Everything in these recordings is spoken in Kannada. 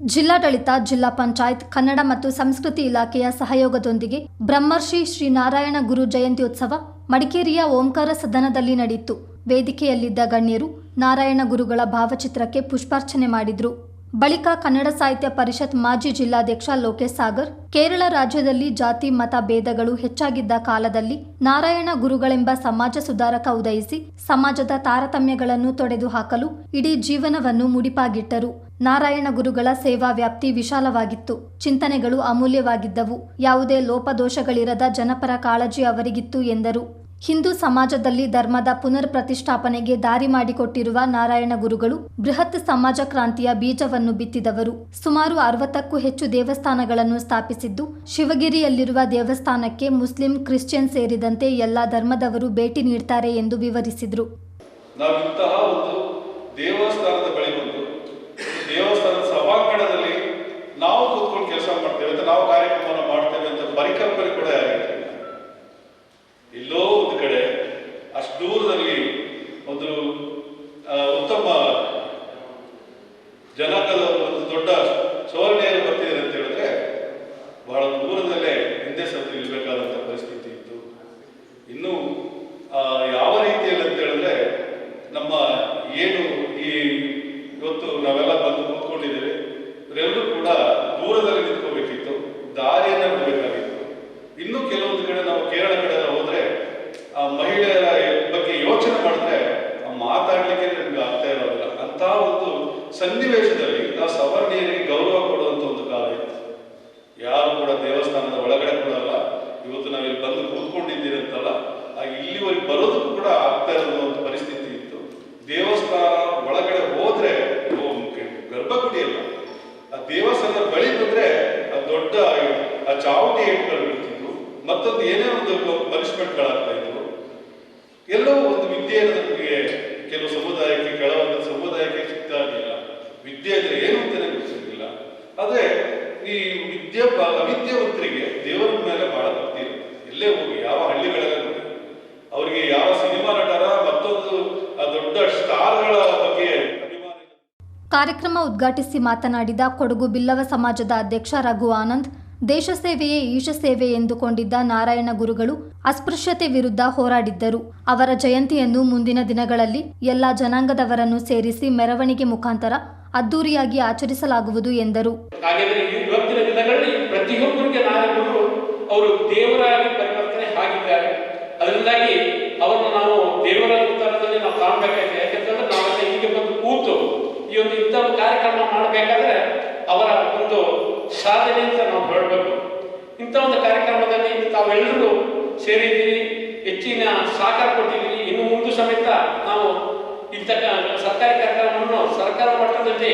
ಜಿಲ್ಲಾಡಳಿತ, ಜಿಲ್ಲಾ ಪಂಚಾಯತ್, ಕನ್ನಡ ಮತ್ತು ಸಂಸ್ಕೃತಿ ಇಲಾಖೆಯ ಸಹಯೋಗದೊಂದಿಗೆ ಬ್ರಹ್ಮರ್ಷಿ ಶ್ರೀ ನಾರಾಯಣ ಗುರು ಉತ್ಸವ ಮಡಿಕೇರಿಯ ಓಂಕಾರ ಸದನದಲ್ಲಿ ನಡೆಯಿತು. ವೇದಿಕೆಯಲ್ಲಿದ್ದ ಗಣ್ಯರು ನಾರಾಯಣ ಗುರುಗಳ ಭಾವಚಿತ್ರಕ್ಕೆ ಪುಷ್ಪಾರ್ಚನೆ ಮಾಡಿದ್ರು. ಬಳಿಕ ಕನ್ನಡ ಸಾಹಿತ್ಯ ಪರಿಷತ್ ಮಾಜಿ ಜಿಲ್ಲಾಧ್ಯಕ್ಷ ಲೋಕೇಶ್ ಸಾಗರ್, ಕೇರಳ ರಾಜ್ಯದಲ್ಲಿ ಜಾತಿ, ಮತ ಭೇದಗಳು ಹೆಚ್ಚಾಗಿದ್ದ ಕಾಲದಲ್ಲಿ ನಾರಾಯಣ ಗುರುಗಳೆಂಬ ಸಮಾಜ ಸುಧಾರಕ ಉದಯಿಸಿ ಸಮಾಜದ ತಾರತಮ್ಯಗಳನ್ನು ತೊಡೆದು ಹಾಕಲು ಇಡೀ ಜೀವನವನ್ನು ಮುಡಿಪಾಗಿಟ್ಟರು. ನಾರಾಯಣ ಗುರುಗಳ ಸೇವಾ ವ್ಯಾಪ್ತಿ ವಿಶಾಲವಾಗಿತ್ತು. ಚಿಂತನೆಗಳು ಅಮೂಲ್ಯವಾಗಿದ್ದವು. ಯಾವುದೇ ಲೋಪದೋಷಗಳಿರದ ಜನಪರ ಕಾಳಜಿ ಅವರಿಗಿತ್ತು ಎಂದರು. ಹಿಂದೂ ಸಮಾಜದಲ್ಲಿ ಧರ್ಮದ ಪುನರ್ ಪ್ರತಿಷ್ಠಾಪನೆಗೆ ದಾರಿ ಮಾಡಿಕೊಟ್ಟಿರುವ ನಾರಾಯಣ ಗುರುಗಳು ಬೃಹತ್ ಸಮಾಜ ಕ್ರಾಂತಿಯ ಬೀಜವನ್ನು ಬಿತ್ತಿದವರು. ಸುಮಾರು ಅರವತ್ತಕ್ಕೂ ಹೆಚ್ಚು ದೇವಸ್ಥಾನಗಳನ್ನು ಸ್ಥಾಪಿಸಿದ್ದು, ಶಿವಗಿರಿಯಲ್ಲಿರುವ ದೇವಸ್ಥಾನಕ್ಕೆ ಮುಸ್ಲಿಂ, ಕ್ರಿಶ್ಚಿಯನ್ ಸೇರಿದಂತೆ ಎಲ್ಲ ಧರ್ಮದವರು ಭೇಟಿ ನೀಡ್ತಾರೆ ಎಂದು ವಿವರಿಸಿದರು ನಾವು ಇಂತಹ ಒಂದು ದೇವಸ್ಥಾನದ ಬಳಿ ಬಂದು ದೇವಸ್ಥಾನದ ಸಭಾಂಗಣದಲ್ಲಿ ನಾವು ಕೂತ್ಕೊಂಡು ಕೆಲಸ ಮಾಡ್ತೇವೆ ಅಂತ ನಾವು ಕಾರ್ಯಕ್ರಮವನ್ನು ಮಾಡ್ತೇವೆ ಅಂತ ಕೂಡ ಯಾರಿಗಿಲ್ಲ ಎಲ್ಲೋ ಒಂದು ಕಡೆ ಅಷ್ಟು ದೂರದಲ್ಲಿ ಒಂದು ಉತ್ತಮ ಜನಕದ ಒಂದು ದೊಡ್ಡ ಸೋರಣೆಯನ್ನು ಬರ್ತಿದ್ದಾರೆ ಅಂತ ಹೇಳಿದ್ರೆ ಬಹಳ ದೂರದಲ್ಲೇ ಹಿಂದೆ ಸತ್ತು ನಿಲ್ಬೇಕಾದಂಥ ಪರಿಸ್ಥಿತಿ ಇತ್ತು. ಇನ್ನು ಯಾವ ರೀತಿಯಲ್ಲಿ ಅಂತ ಹೇಳಿದ್ರೆ ನಮ್ಮ ಏನು ಈ ಇವತ್ತು ನಾವೆಲ್ಲ ಬಂದು ಕೂತ್ಕೊಂಡಿದ್ದೇವೆ ಇವರೆಲ್ಲರೂ ಕೂಡ ದೂರದಲ್ಲಿ ನಿಂತ್ಕೋಬೇಕಿತ್ತು, ದಾರಿಯನ್ನ ಬಿಡಬೇಕಾಗಿತ್ತು ಇನ್ನು ಕೆಲವೊಂದು ಕಡೆ ನಾವು ಕೇರಳ ಕಡೆ ಎಲ್ಲ ಹೋದ್ರೆ ಆ ಮಹಿಳೆಯರ ಬಗ್ಗೆ ಯೋಚನೆ ಮಾಡಿದ್ರೆ ಆ ಮಾತಾಡ್ಲಿಕ್ಕೆ ನಮ್ಗೆ ಆಗ್ತಾ ಇರೋದಿಲ್ಲ ಅಂತ ಒಂದು ಸನ್ನಿವೇಶದಲ್ಲಿ ನಾವು ಸವರ್ಣೀಯರಿಗೆ ಗೌರವ ಕೊಡುವಂತ ಒಂದು ಕಾಲ ಇತ್ತು. ಯಾರು ಕೂಡ ದೇವಸ್ಥಾನದ ಒಳಗಡೆ ಕೊಡಲ್ಲ ಇವತ್ತು ನಾವಿಲ್ಲಿ ಬಂದು ಕೂತ್ಕೊಂಡಿದ್ದೀರಂತಲ್ಲ ಹಾಗೆ ಇಲ್ಲಿವರೆಗೆ ಬರೋದಕ್ಕೂ ಕೂಡ ಆಗ್ತಾ ಇರೋ ಒಂದು ಪರಿಸ್ಥಿತಿ ಇತ್ತು. ದೇವಸ್ಥಾನ ಒಳಗಡೆ ಹೋದ್ರೆ ಗರ್ಭಗುಡಿಯಲ್ಲ ಆ ದೇವಸ್ಥಾನದ ಬಳಿ ಬಂದ್ರೆ ಆ ದೊಡ್ಡ ಆ ಚಾವಟಿ ಇಟ್ಕೊಂಡು ಬಿಡ್ತಿದ್ರು ಮತ್ತೊಂದು ಏನೇ ಒಂದು ಪನಿಷ್ಮೆಂಟ್ಗಳಾಗ್ತಾ ಎಲ್ಲೇ ಹೋಗಿ ಯಾವ ಹಳ್ಳಿಗಳೆಲ್ಲ ನೋಡಿ. ಅವರಿಗೆ ಯಾವ ಸಿನಿಮಾ ನಟರ ಮತ್ತೊಂದು ದೊಡ್ಡ ಸ್ಟಾರ್ಗಳ ಬಗ್ಗೆ ಕಾರ್ಯಕ್ರಮ ಉದ್ಘಾಟಿಸಿ ಮಾತನಾಡಿದ ಕೊಡಗು ಬಿಲ್ಲವ ಸಮಾಜದ ಅಧ್ಯಕ್ಷ ರಘು ಆನಂದ್ ದೇಶ ಸೇವೆಯೇ ಈಶ ಸೇವೆ ಎಂದುಕೊಂಡಿದ್ದ ನಾರಾಯಣ ಗುರುಗಳು ಅಸ್ಪೃಶ್ಯತೆ ವಿರುದ್ಧ ಹೋರಾಡಿದ್ದರು. ಅವರ ಜಯಂತಿಯನ್ನು ಮುಂದಿನ ದಿನಗಳಲ್ಲಿ ಎಲ್ಲ ಜನಾಂಗದವರನ್ನು ಸೇರಿಸಿ ಮೆರವಣಿಗೆ ಮುಖಾಂತರ ಅದ್ದೂರಿಯಾಗಿ ಆಚರಿಸಲಾಗುವುದು ಎಂದರು. ಪ್ರತಿಯೊಬ್ಬರಿಗೆ ಅವರು ದೇವರಾಗಿ ಆಗಿದ್ದಾರೆ ಅದರಿಂದಾಗಿ ಅವರನ್ನು ನಾವು ದೇವರ ಉತ್ತರದಲ್ಲಿ ನಾವು ಕಾಣಬೇಕಾಗಿದೆ ಯಾಕಂತಂದ್ರೆ ನಾವೆಲ್ಲ ಹೀಗೆ ಬಂದು ಕೂತು ಈ ಒಂದು ಇಂಥ ಒಂದು ಕಾರ್ಯಕ್ರಮ ಮಾಡಬೇಕಾದ್ರೆ ಅವರ ಒಂದು ಸಾಧನೆ ಅಂತ ನಾವು ಹೇಳಬೇಕು. ಇಂಥ ಒಂದು ಕಾರ್ಯಕ್ರಮದಲ್ಲಿ ತಾವೆಲ್ಲರೂ ಸೇರಿದ್ದೀರಿ ಹೆಚ್ಚಿನ ಸಹಕಾರ ಕೊಟ್ಟಿದ್ದೀರಿ ಇನ್ನು ಮುಂದೆ ಸಮೇತ ನಾವು ಇಂಥ ಸರ್ಕಾರಿ ಕಾರ್ಯಕ್ರಮವನ್ನು ಸರ್ಕಾರ ಮಟ್ಟದಲ್ಲಿ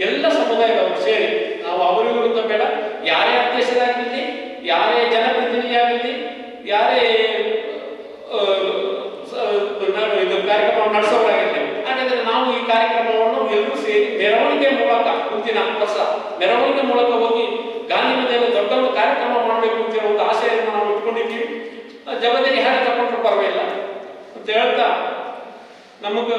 ಎಲ್ಲ ಸಮುದಾಯದವರು ಸೇರಿ, ನಾವು ಅವರಿಗೂ ಬೇಡ. ಯಾರೇ ಅಧ್ಯಕ್ಷರಾಗಿರಲಿ ಯಾರೇ ಜನಪ್ರತಿನಿಧಿ ಆಗಲಿ ಯಾರೇ ಆ, ಸ- ನಾವು ಇದು ಕಾರ್ಯಕ್ರಮ ಹಾಗಾದರೆ ನಾವು ಈ ಕಾರ್ಯಕ್ರಮವನ್ನು ಎಲ್ಲರೂ ಸೇರಿ ಮೆರವಣಿಗೆ ಮೂಲಕ ಮುಂದಿನ ವರ್ಷ ಮೆರವಣಿಗೆ ಮೂಲಕ ಹೋಗಿ ಗಾಂಧಿ ಮನೆಯಲ್ಲಿ ದೊಡ್ಡ ಕಾರ್ಯಕ್ರಮ ಮಾಡಬೇಕು ಅಂತ ಒಂದು ಆಶಯವನ್ನು ನಾವು ಇಟ್ಕೊಂಡಿದ್ದೀವಿ. ಜವಾಬ್ದಾರಿ ಹೇಗೆ ತಗೊಂಡ್ರು ಪರವಾಗಿಲ್ಲ. ಅಂತ ಹೇಳ್ತಾ ನಮಗೆ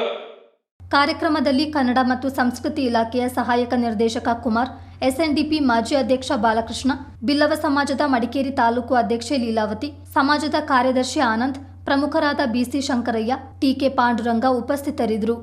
ಕಾರ್ಯಕ್ರಮದಲ್ಲಿ ಕನ್ನಡ ಮತ್ತು ಸಂಸ್ಕೃತಿ ಇಲಾಖೆಯ ಸಹಾಯಕ ನಿರ್ದೇಶಕ ಕುಮಾರ್, ಎಸ್ಎನ್ಡಿಪಿ ಮಾಜಿ ಅಧ್ಯಕ್ಷ ಬಾಲಕೃಷ್ಣ, ಬಿಲ್ಲವ ಸಮಾಜದ ಮಡಿಕೇರಿ ತಾಲೂಕು ಅಧ್ಯಕ್ಷೆ ಲೀಲಾವತಿ, ಸಮಾಜದ ಕಾರ್ಯದರ್ಶಿ ಆನಂದ್ ಪ್ರಮುಖರಾದ ಬಿಸಿ ಶಂಕರಯ್ಯ ಟಿಕೆ ಪಾಂಡುರಂಗ ಉಪಸ್ಥಿತರಿದ್ದರು.